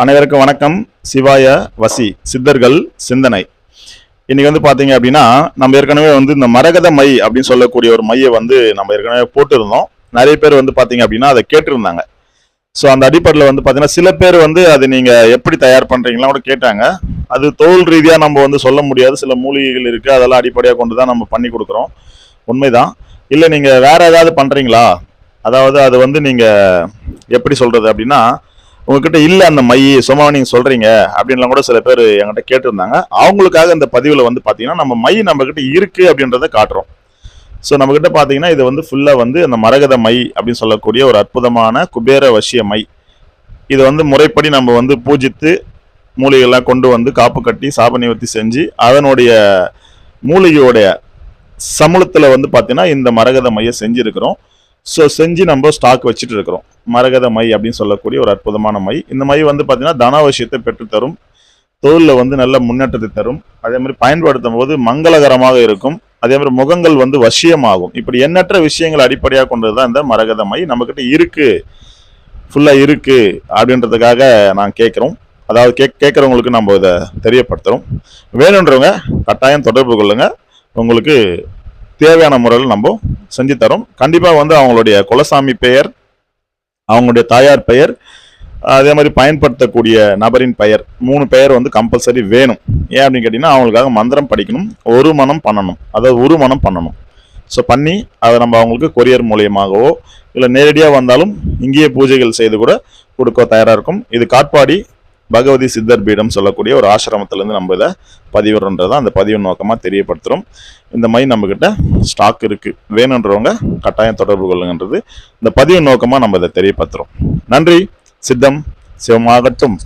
அனைவருக்கும் வணக்கம். சிவாய வசி சித்தர்கள் சிந்தனை. இன்னைக்கு வந்து பாத்தீங்க அப்படின்னா நம்ம ஏற்கனவே வந்து இந்த மரகத மை அப்படின்னு சொல்லக்கூடிய ஒரு மையை வந்து நம்ம ஏற்கனவே போட்டிருந்தோம். நிறைய பேர் வந்து பாத்தீங்க அப்படின்னா அதை கேட்டிருந்தாங்க. ஸோ அந்த அடிப்படையில் வந்து பார்த்தீங்கன்னா சில பேர் வந்து அது நீங்கள் எப்படி தயார் பண்ணுறீங்களா கூட கேட்டாங்க. அது தோல் ரீதியாக நம்ம வந்து சொல்ல முடியாது. சில மூலிகைகள் இருக்குது அதெல்லாம் அடிப்படையாக கொண்டு தான் நம்ம பண்ணி கொடுக்குறோம். உண்மைதான். இல்லை நீங்கள் வேற ஏதாவது பண்ணுறீங்களா அதாவது அது வந்து நீங்கள் எப்படி சொல்கிறது அப்படின்னா உங்ககிட்ட இல்லை அந்த மை சும்மா நீங்கள் சொல்கிறீங்க அப்படின்லாம் கூட சில பேர் என்கிட்ட கேட்டிருந்தாங்க. அவங்களுக்காக இந்த பதிவில் வந்து பார்த்தீங்கன்னா நம்ம மை நம்மக்கிட்ட இருக்குது அப்படின்றத காட்டுறோம். ஸோ நம்மக்கிட்ட பார்த்தீங்கன்னா இது வந்து ஃபுல்லாக வந்து அந்த மரகத மை அப்படின்னு சொல்லக்கூடிய ஒரு அற்புதமான குபேர வசிய மை. இதை வந்து முறைப்படி நம்ம வந்து பூஜித்து மூலிகைலாம் கொண்டு வந்து காப்பு கட்டி சாப நிவர்த்தி செஞ்சு அதனுடைய மூலிகையோடைய சமூலத்தில் வந்து பார்த்தீங்கன்னா இந்த மரகத மையை செஞ்சுருக்கிறோம். ஸோ செஞ்சு நம்ம ஸ்டாக் வச்சுட்டு இருக்கிறோம். மரகத மை அப்படின்னு சொல்லக்கூடிய ஒரு அற்புதமான மை. இந்த மை வந்து பார்த்தீங்கன்னா தனாவசியத்தை பெற்றுத்தரும் தொழிலில் வந்து நல்ல முன்னேற்றத்தை தரும். அதே மாதிரி பயன்படுத்தும் போது மங்களகரமாக இருக்கும். அதே மாதிரி முகங்கள் வந்து வசியமாகும். இப்படி எண்ணற்ற விஷயங்கள் அடிப்படையாக கொண்டது தான் இந்த மரகத மை. நம்மக்கிட்ட இருக்குது ஃபுல்லாக இருக்குது அப்படின்றதுக்காக நான் கேட்குறோம். அதாவது கேக் கேட்குறவங்களுக்கு நம்ம இதை தெரியப்படுத்துகிறோம் வேணுன்றவங்க கட்டாயம் தொடர்பு கொள்ளுங்கள் உங்களுக்கு தேவையான முறையில் நம்ம செஞ்சு தரும் கண்டிப்பாக வந்து அவங்களுடைய குலசாமி பெயர் அவங்களுடைய தாயார் பெயர் அதே மாதிரி பயன்படுத்தக்கூடிய நபரின் பெயர் மூணு பெயர் வந்து கம்பல்சரி வேணும். ஏன் அப்படின்னு கேட்டிங்கன்னா அவங்களுக்காக மந்திரம் படிக்கணும் ஒரு மனம் பண்ணணும். அதாவது ஒரு மனம் பண்ணணும். ஸோ பண்ணி அதை நம்ம அவங்களுக்கு கொரியர் மூலியமாகவோ இல்லை நேரடியாக வந்தாலும் இங்கேயே பூஜைகள் செய்து கூட கொடுக்க தயாராக இருக்கும். இது காட்பாடி பகவதி சித்தர் பீடம் சொல்லக்கூடிய ஒரு ஆசிரமத்திலேருந்து நம்ம இதை பதிவிடுறதை அந்த பதிவு நோக்கமாக தெரியப்படுத்துகிறோம் இந்த மாதிரி நம்மக்கிட்ட ஸ்டாக் இருக்குது வேணுன்றவங்க கட்டாயம் தொடர்பு கொள்ளுங்கன்றது இந்த பதிவு நோக்கமாக நம்ம இதை தெரியப்படுத்துகிறோம் நன்றி. சித்தம் சிவமாகட்டும்.